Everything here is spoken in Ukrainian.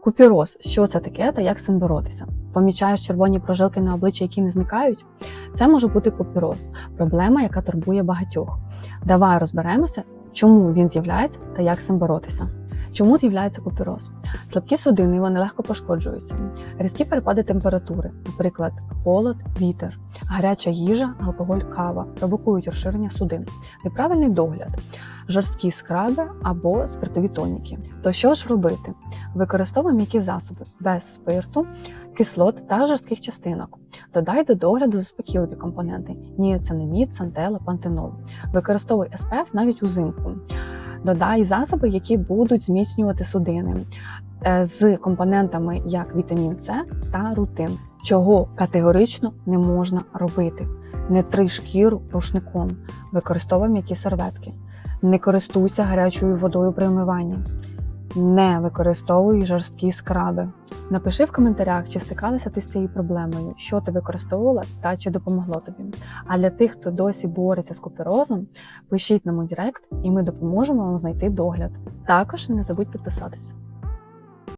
Купіроз, що це таке та як з цим боротися? Помічаєш червоні прожилки на обличчі, які не зникають? Це може бути купіроз, проблема, яка турбує багатьох. Давай розберемося, чому він з'являється та як з цим боротися. Чому з'являється купіроз? Слабкі судини вони легко пошкоджуються. Різкі перепади температури, наприклад, холод, вітер, гаряча їжа, алкоголь, кава провокують розширення судин, неправильний догляд, жорсткі скраби або спиртові тоніки. То що ж робити? Використовуй м'які засоби без спирту, кислот та жорстких частинок. Додай до догляду заспокійливі компоненти: ніацинамід, сантела, пантенол. Використовуй SPF навіть узимку. Додай засоби, які будуть зміцнювати судини е, з компонентами як вітамін С та рутин, чого категорично не можна робити. Не три шкіру рушником, використовуй м'які серветки, не користуйся гарячою водою при вмиванні, не використовуй жорсткі скраби. Напиши в коментарях, чи стикалася ти з цією проблемою, що ти використовувала та чи допомогло тобі. А для тих, хто досі бореться з куперозом, пишіть нам у Директ, і ми допоможемо вам знайти догляд. Також не забудь підписатися.